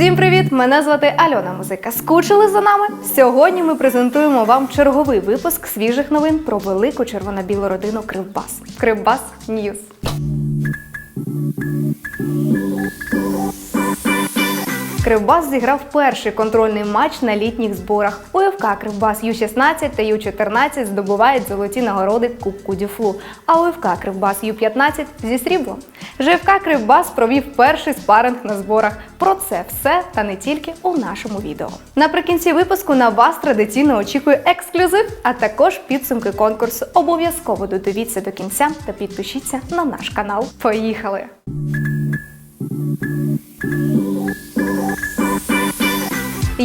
Всім привіт! Мене звати Альона Музика. Скучили за нами? Сьогодні ми презентуємо вам черговий випуск свіжих новин про велику червоно-білу родину Кривбас. Кривбас Ньюз. Кривбас зіграв перший контрольний матч на літніх зборах. УФК Кривбас Ю-16 та Ю-14 здобувають золоті нагороди Кубку Дюфлу, а УФК Кривбас Ю-15 зі сріблом. ЖФК Кривбас провів перший спаринг на зборах. Про це все та не тільки у нашому відео. Наприкінці випуску на вас традиційно очікує ексклюзив, а також підсумки конкурсу. Обов'язково додивіться до кінця та підпишіться на наш канал. Поїхали!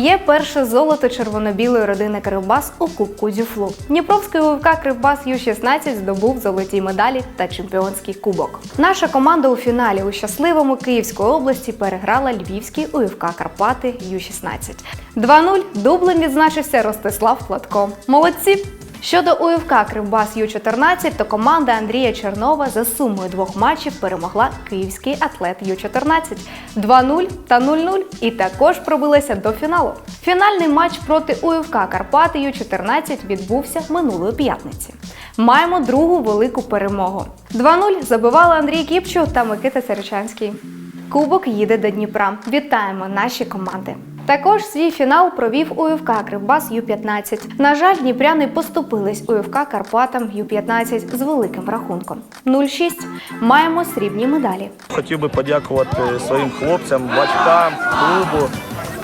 Є перше золото червоно-білої родини Кривбас у Кубку Дюфлу. Дніпровський УФК Кривбас Ю-16 здобув золоті медалі та чемпіонський кубок. Наша команда у фіналі у щасливому Київської області переграла львівський УФК Карпати Ю-16. 2-0 дублем відзначився Ростислав Платко. Молодці! Щодо УФК Кривбас Ю-14, то команда Андрія Чернова за сумою двох матчів перемогла київський атлет Ю-14 2-0 та 0-0 і також пробилася до фіналу. Фінальний матч проти УФК Карпати Ю-14 відбувся минулої п'ятниці. Маємо другу велику перемогу. 2-0 забивали Андрій Кіпчу та Микита Серечанський. Кубок їде до Дніпра. Вітаємо наші команди. Також свій фінал провів УФК Кривбас Ю-15. На жаль, дніпряни поступились УФК Карпатам Ю-15 з великим рахунком. 0-6. Маємо срібні медалі. Хотів би подякувати своїм хлопцям, батькам, клубу.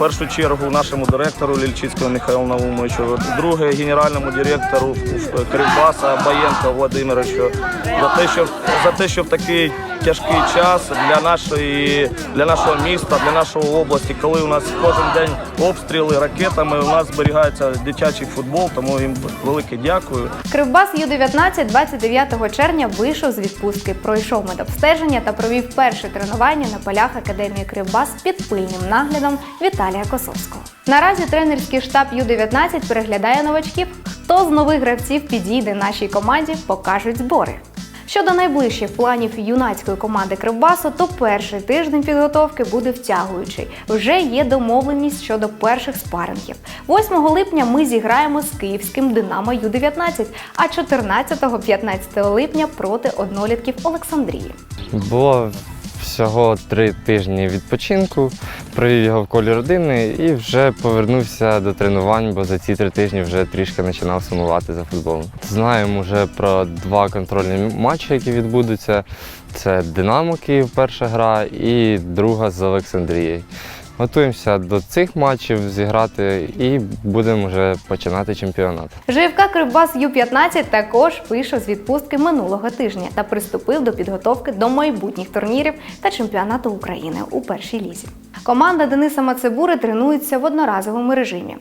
Першу чергу нашому директору Лільчицькому Михайлу Наумовичу, друге генеральному директору Кривбаса Баєнко Володимировичу за те, що за те, що в такий тяжкий час для нашої для нашого міста, для нашої області, коли у нас кожен день обстріли ракетами, у нас зберігається дитячий футбол, тому їм велике дякую. Кривбас Ю-19 29 червня вийшов з відпустки, пройшов медобстеження та провів перше тренування на полях Академії Кривбас під пильним наглядом Віталія Косовського. Наразі тренерський штаб Ю-19 переглядає новачків. Хто з нових гравців підійде нашій команді, покажуть збори. Щодо найближчих планів юнацької команди Кривбасу, то перший тиждень підготовки буде втягуючий. Вже є домовленість щодо перших спарингів. 8 липня ми зіграємо з київським Динамо Ю-19, а 14-15 липня проти однолітків Олександрії. Було всього три тижні відпочинку, провів його в колі родини і вже повернувся до тренувань, бо за ці три тижні вже трішки починав сумувати за футболом. Знаємо вже про два контрольні матчі, які відбудуться. Це Динамо Київ, перша гра, і друга з Олександрією. Готуємося до цих матчів зіграти і будемо вже починати чемпіонат. ЖФК Кривбас Ю-15 також вийшов з відпустки минулого тижня та приступив до підготовки до майбутніх турнірів та чемпіонату України у першій лізі. Команда Дениса Мацебури тренується в одноразовому режимі.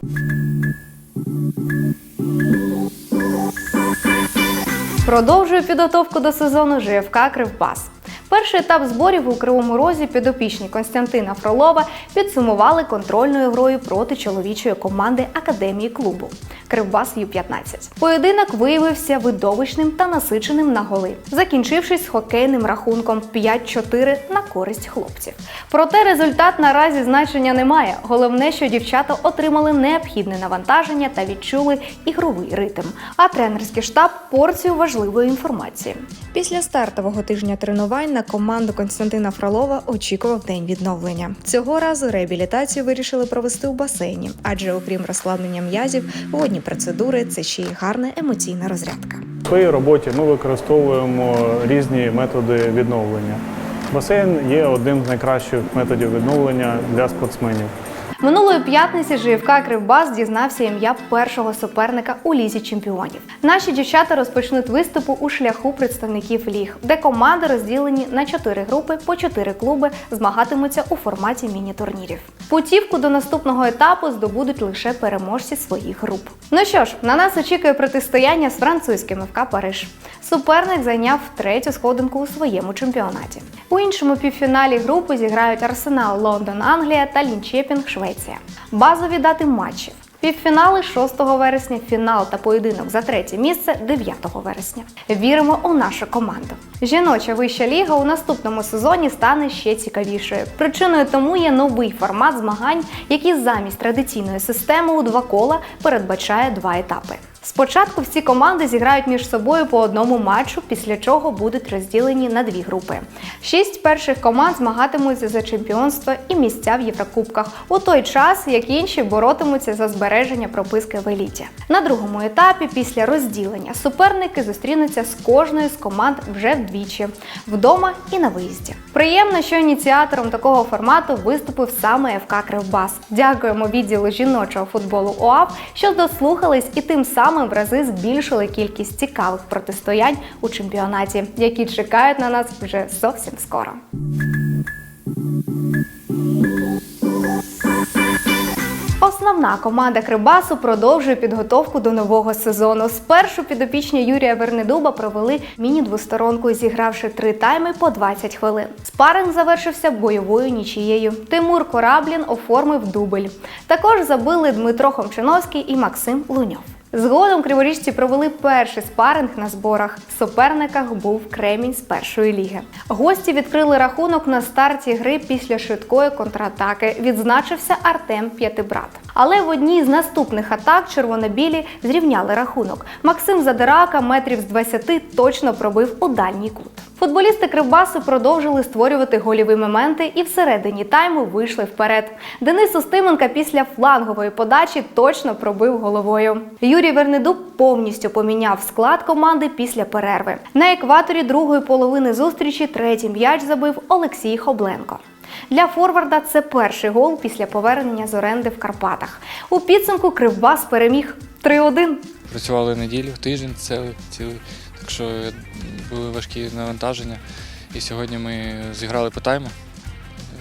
Продовжує підготовку до сезону ЖФК Кривбас. Перший етап зборів у Кривому Розі підопічні Константина Фролова підсумували контрольною грою проти чоловічої команди Академії клубу Кривбас Ю-15. Поєдинок виявився видовищним та насиченим на голи, закінчившись хокейним рахунком 5-4 на користь хлопців. Проте результат наразі значення не має. Головне, що дівчата отримали необхідне навантаження та відчули ігровий ритм. А тренерський штаб порцію важливої інформації. Після стартового тижня тренувань на команду Константина Фролова очікував день відновлення. Цього разу реабілітацію вирішили провести у басейні, адже окрім розслаблення м'язів, водні процедури це ще й гарна емоційна розрядка. В своїй роботі ми використовуємо різні методи відновлення. Басейн є одним з найкращих методів відновлення для спортсменів. Минулої п'ятниці ЖФК Кривбас дізнався ім'я першого суперника у лізі чемпіонів. Наші дівчата розпочнуть виступу у шляху представників ліг, де команди розділені на чотири групи по чотири клуби змагатимуться у форматі міні-турнірів. Путівку до наступного етапу здобудуть лише переможці своїх груп. Ну що ж, на нас очікує протистояння з французьким ФК Париж. Суперник зайняв третю сходинку у своєму чемпіонаті. У іншому півфіналі групи зіграють Арсенал Лондон, Англія та Лінчепінг, Швеція. Базові дати матчів. Півфінали 6 вересня, фінал та поєдинок за третє місце 9 вересня. Віримо у нашу команду. Жіноча вища ліга у наступному сезоні стане ще цікавішою. Причиною тому є новий формат змагань, який замість традиційної системи у два кола передбачає два етапи. Спочатку всі команди зіграють між собою по одному матчу, після чого будуть розділені на дві групи. Шість перших команд змагатимуться за чемпіонство і місця в Єврокубках у той час, як інші боротимуться за збереження прописки в еліті. На другому етапі, після розділення, суперники зустрінуться з кожною з команд вже вдвічі вдома і на виїзді. Приємно, що ініціатором такого формату виступив саме ФК Кривбас. Дякуємо відділу жіночого футболу ОАВ, що дослухались і тим самим в рази збільшили кількість цікавих протистоянь у чемпіонаті, які чекають на нас вже зовсім скоро. Основна команда Кривбасу продовжує підготовку до нового сезону. Спершу підопічні Юрія Вернедуба провели міні-двосторонку, зігравши три тайми по 20 хвилин. Спаринг завершився бойовою нічією. Тимур Кораблін оформив дубль. Також забили Дмитро Хомчиновський і Максим Луньов. Згодом криворіжці провели перший спаринг на зборах. В суперниках був Кремінь з першої ліги. Гості відкрили рахунок на старті гри після швидкої контратаки. Відзначився Артем П'ятибрат. Але в одній з наступних атак червонобілі зрівняли рахунок. Максим Задирака метрів з 20 точно пробив у дальній кут. Футболісти Кривбасу продовжили створювати гольові моменти і всередині тайму вийшли вперед. Денис Устименка після флангової подачі точно пробив головою. Юрій Вернедуб повністю поміняв склад команди після перерви. На екваторі другої половини зустрічі третій м'яч забив Олексій Хобленко. Для Форварда це перший гол після повернення з оренди в Карпатах. У підсумку Кривбас переміг 3-1. Працювали неділю, тиждень цілий, цілий. Так що були важкі навантаження. І сьогодні ми зіграли по тайму.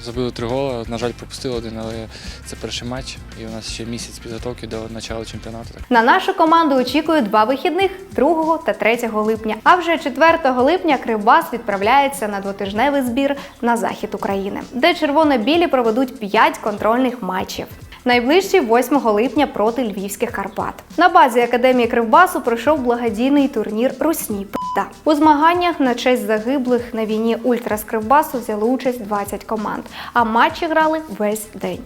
Забили три голи, на жаль, пропустили один, але це перший матч, і у нас ще місяць підготовки до початку чемпіонату. На нашу команду очікують два вихідних 2 та 3 липня. А вже 4 липня Кривбас відправляється на двотижневий збір на захід України, де червоно-білі проведуть 5 контрольних матчів. Найближчий 8 липня проти львівських Карпат. На базі академії Кривбасу пройшов благодійний турнір Русні Пта. У змаганнях на честь загиблих на війні Ультрас Кривбасу взяли участь 20 команд, а матчі грали весь день.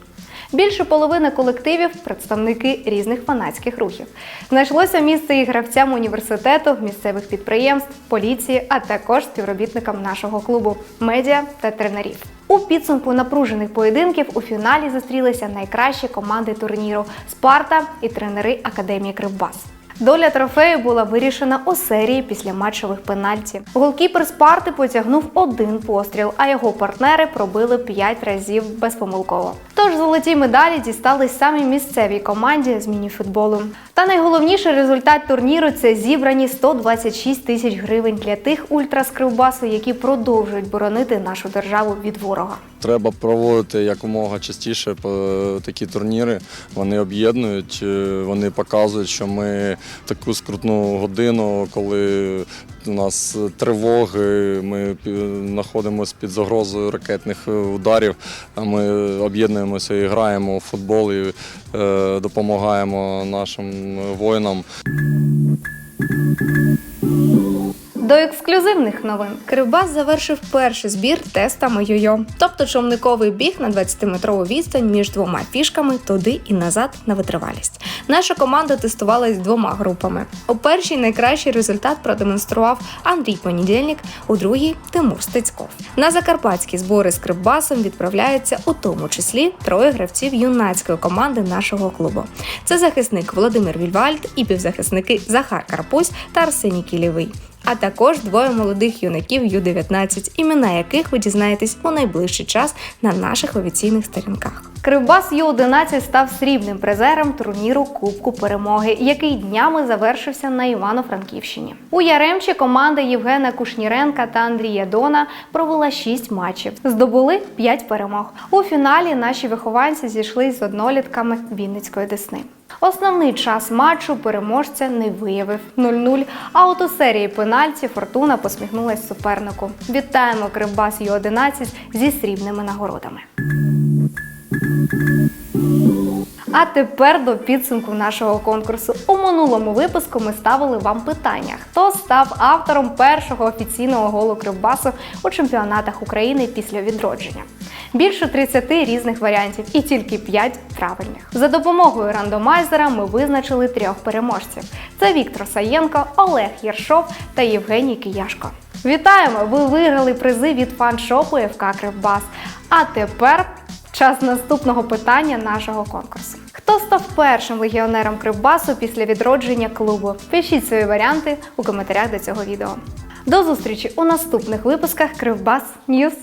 Більше половини колективів представники різних фанатських рухів. Знайшлося місце і гравцям університету, місцевих підприємств, поліції, а також співробітникам нашого клубу, медіа та тренерів. У підсумку напружених поєдинків у фіналі зустрілися найкращі команди турніру Спарта і тренери Академії Кривбас. Доля трофею була вирішена у серії після матчових пенальті. Голкіпер Спарти потягнув один постріл, а його партнери пробили п'ять разів безпомилково. Тож золоті медалі дістались саме місцевій команді з мініфутболу. Та найголовніший результат турніру це зібрані 126 тисяч гривень для тих ультрас Кривбасу, які продовжують боронити нашу державу від ворога. Треба проводити якомога частіше по- такі турніри. Вони об'єднують, е, вони показують, що ми таку скрутну годину, коли у нас тривоги, ми знаходимося під загрозою ракетних ударів. А ми об'єднуємося і граємо в футбол і е, допомагаємо нашим воїнам. До ексклюзивних новин Кривбас завершив перший збір тестами йо-йо, тобто човниковий біг на 20-метрову відстань між двома фішками туди і назад на витривалість. Наша команда тестувалась двома групами. У першій найкращий результат продемонстрував Андрій Понедільник, у другій Тимур Стецьков. На закарпатські збори з Кривбасом відправляються у тому числі троє гравців юнацької команди нашого клубу. Це захисник Володимир Вільвальд і півзахисники Захар Карпусь та Арсеній Кілєвий а також двоє молодих юнаків Ю-19, імена яких ви дізнаєтесь у найближчий час на наших офіційних сторінках. Кривбас Ю-11 став срібним призером турніру Кубку Перемоги, який днями завершився на Івано-Франківщині. У Яремчі команда Євгена Кушніренка та Андрія Дона провела 6 матчів, здобули 5 перемог. У фіналі наші вихованці зійшлись з однолітками Вінницької Десни. Основний час матчу переможця не виявив 0-0, а от у серії пенальті Фортуна посміхнулась супернику. Вітаємо Кривбас Ю-11 зі срібними нагородами. А тепер до підсумку нашого конкурсу. У минулому випуску ми ставили вам питання: хто став автором першого офіційного голу Кривбасу у чемпіонатах України після відродження? Більше 30 різних варіантів і тільки 5 правильних. За допомогою рандомайзера ми визначили трьох переможців: це Віктор Саєнко, Олег Єршов та Євгеній Кияшко. Вітаємо! Ви виграли призи від фан-шопу ФК Кривбас. А тепер час наступного питання нашого конкурсу. Хто став першим легіонером Кривбасу після відродження клубу? Пишіть свої варіанти у коментарях до цього відео. До зустрічі у наступних випусках Кривбас Ньюс.